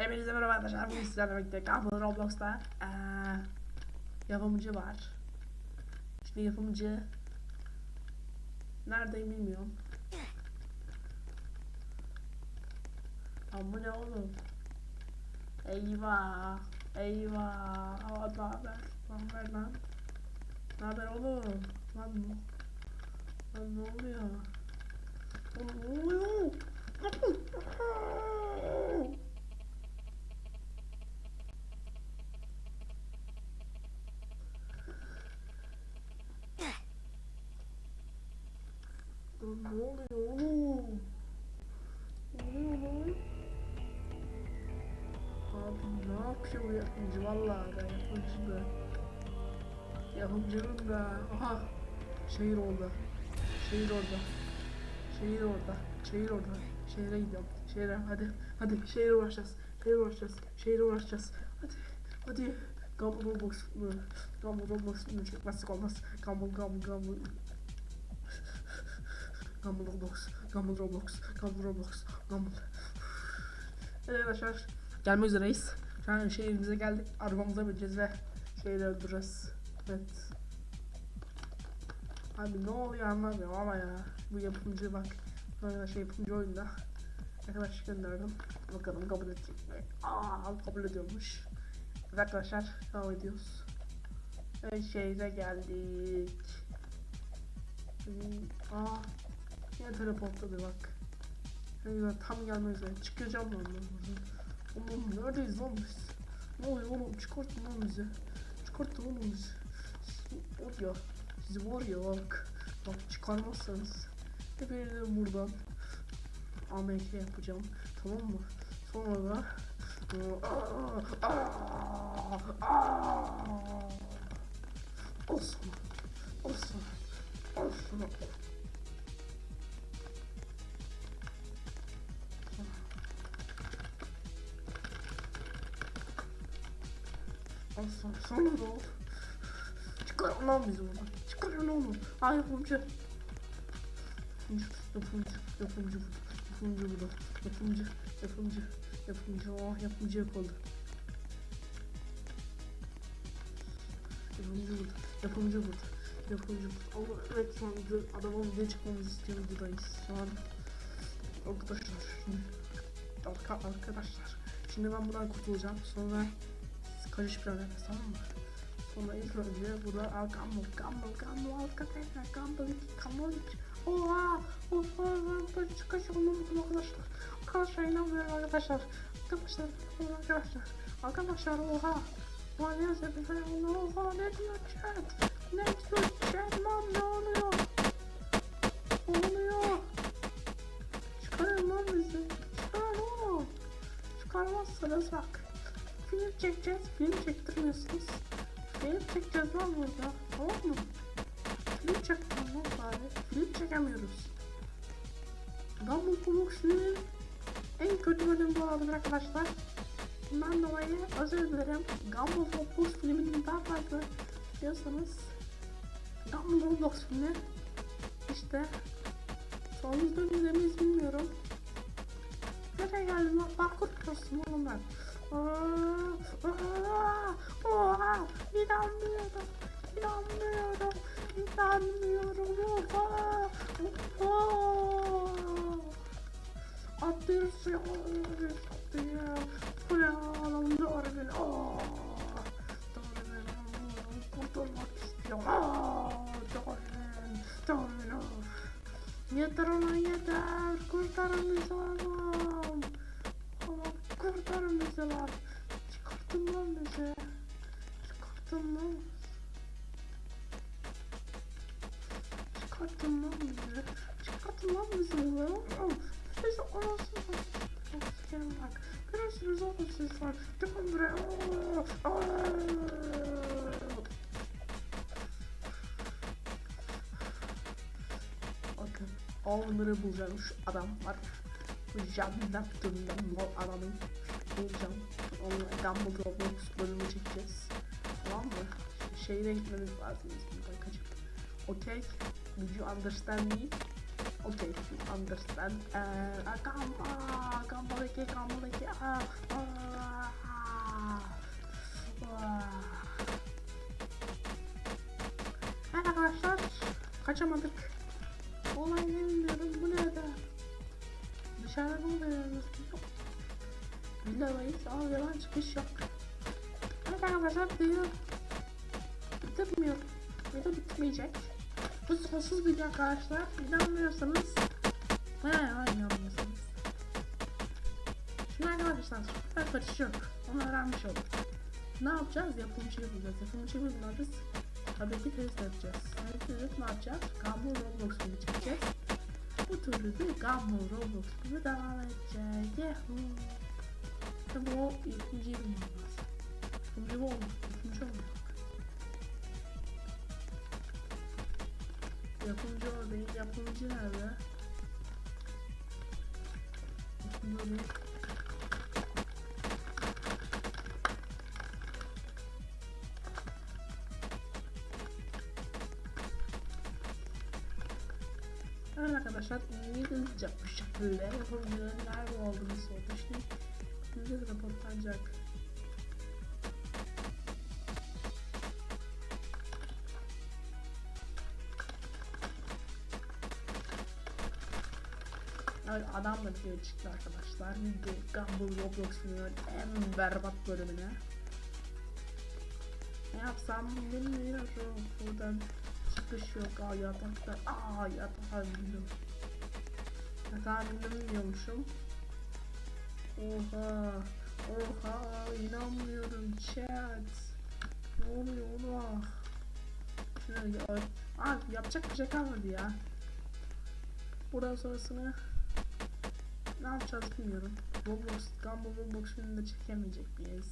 Hepinize merhaba arkadaşlar. Bugün sizlerle birlikte Gumball Roblox'ta eee yapımcı var. Şimdi yapımcı neredeyim bilmiyorum. Ama bu ne oğlum? Eyvah. Eyvah. Aa, ne haber? Ne haber lan? Ne haber oğlum? Lan, lan ne oluyor? Oğlum ne oluyor? Lan ne oluyor oğlum? Ne oluyor lan? Abi ne yapıyor bu yapımcı? Vallahi ben yapımcı da. Yapımcının da. Aha. Şehir orada. Şehir orada. Şehir orada. Şehir orada. Şehre gidiyorum. Şehre hadi. Hadi şehre uğraşacağız. Şehre uğraşacağız. Şehre uğraşacağız. Hadi. Hadi. Gumball Roblox mu? Gumball Roblox mu? Çekmezsek olmaz. Gumball Gumball Gumball. Gumball Roblox. Gumball Roblox. Gumball Roblox. Gumball. Evet arkadaşlar. Gelmek üzereyiz. Şu an şehrimize geldik. Arabamıza bineceğiz ve şeyleri öldüreceğiz. Evet. Abi ne oluyor anlamıyorum ama ya. Bu yapımcı bak. Arkadaşlar yapımcı oyunda. Arkadaş gönderdim. Bakalım kabul edecek mi? Aa kabul ediyormuş. Evet arkadaşlar devam ediyoruz. Ve şehre geldik. Aa yine teleportladı bak. Yani tam gelmek üzere. Çıkacağım ben buradan. Oğlum neredeyiz lan biz? Ne oluyor oğlum? Çıkartın lan bizi. Çıkartın oğlum bizi. Siz- ya. Sizi var ya bak. Bak çıkarmazsanız. Hepinizin buradan. AMK yapacağım. Tamam mı? Sonra da Aa, aa, aa. Olsun. Olsun. Olsun. Olsun. Sonra da oldu. Çıkarın lan bizi buradan. Çıkarın oğlum. Ha yapımcı. Yapımcı. Yapımcı. Yapımcı burada. Yapımcı. Yapımcı. Yapımcı. Oh yapımcı yapıldı. Yapımcı burada. Yapımcı burada. Yapımcı burada. Ama evet şu an adamın video çıkmamızı istiyor videodayız. Şu an arkadaşlar şimdi arka, arkadaşlar şimdi ben buradan kurtulacağım. Sonra siz karışmayın tamam mı? Sonra ilk önce burada al gamble gamble gamble gamble 2 gamble 3 Oha! Oha! Böyle çıkış olmamışım arkadaşlar? Arkadaşlar inanmıyorum arkadaşlar. Arkadaşlar arkadaşlar. Arkadaşlar oha! Oha ne yazıyor bir şey oha! Ne diyor chat? Ne diyor chat? Lan ne oluyor? Oluyor? Çıkarın lan bizi. Çıkarın oğlum. Çıkarmazsanız bak Film çekeceğiz film çektirmiyorsunuz Film çekeceğiz lan burada. Tamam mı? Film çekeceğiz lan bari. Film çekemiyoruz. Double Box'un en kötü bölüm bu olabilir arkadaşlar. Bundan dolayı özür dilerim. Gumball Roblox filminin daha fazla istiyorsanız Gumball Roblox filmi işte sonunuzda izlemeyiz bilmiyorum. Nereye geldim lan? Parkur yapıyorsun oğlum ben. Aa, Oha! İnanmıyorum. İnanmıyorum. İnanmıyorum. Oha! Oha! Bu ne oğlum? Doğru beni. Aa! Doğru beni. Kurtulmak istiyorum. Aa! Doğru. Yeter ona yeter. Kurtarın bizi oğlum. Kurtarın bizi lan. Çıkartın lan bizi. Çıkartın lan. Çıkartın lan bizi. Çıkartın lan bizi oğlum. Bizi anasını Sikerim bak. Görürsünüz oğlum siz var. Çıkın buraya. Bakın. Onları bulacağım. Şu adam var. Hocam yaptım Dumble adamı bulacağım. Onunla Dumble Roblox bölümü çekeceğiz. Tamam mı? Şeyine gitmemiz lazım buradan kaçıp. Okay. Did you understand me? Okay, you understand. Uh, gamba, gambadaki, gambadaki. Ah, ah, ah. Evet arkadaşlar, kaçamadık. Olay ne bilmiyorum. Mı oluyoruz? Villadayız ama yalan çıkış yok. Evet arkadaşlar video bitirmiyor. Video bitmeyecek. Bu sonsuz video arkadaşlar. İnanmıyorsanız he inanmıyorsanız. Şimdi arkadaşlar süper kaçış yok. Onu öğrenmiş olduk. Ne yapacağız? Yapımcıyı bulacağız. Yapımcıyı bulacağız. Tabii ki test yapacağız. Evet, ne yapacağız? Gumball Roblox filmi çekeceğiz. Bu türlü de Gumball Roblox filmi devam edecek. Yahoo! Tabii o yapımcıyı bulmam lazım. Yapımcı bu olmak. Yapımcı olmak. Yapımcı o değil. Yapımcı nerede? Yapımcı o arkadaşlar İngilizce bu şekilde yapımcıların nerede olduğunu sordu. Şimdi İngilizce raporlanacak. Evet adam da video çıktı arkadaşlar. Gumball Roblox filminin en berbat bölümüne. Ne yapsam bilmiyorum. Buradan çıkış yok. Aa yatakta. Aa yatağa bindim. Yatağa bindim diyormuşum. Oha. Oha inanmıyorum chat. Ne oluyor oğlum? Şuna ya. Abi yapacak bir şey kalmadı ya. Buradan sonrasını ne yapacağız bilmiyorum. Roblox, Gumball Roblox filmini de çekemeyecek miyiz?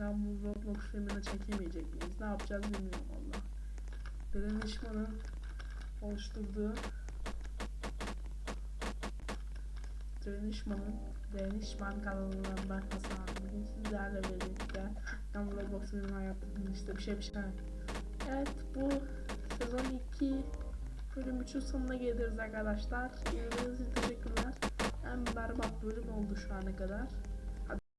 Gumball Roblox filmini çekemeyecek miyiz? Ne yapacağız bilmiyorum valla. Direnişman'ın oluşturduğu Direnişman'ın Direnişman kanalından ben Hasan Bugün sizlerle birlikte Gumball Roblox filmini hayatımın işte bir şey bir şey Evet bu sezon 2 bölüm 3'ün sonuna geliriz arkadaşlar. İzlediğiniz için teşekkürler. En berbat bölüm oldu şu ana kadar.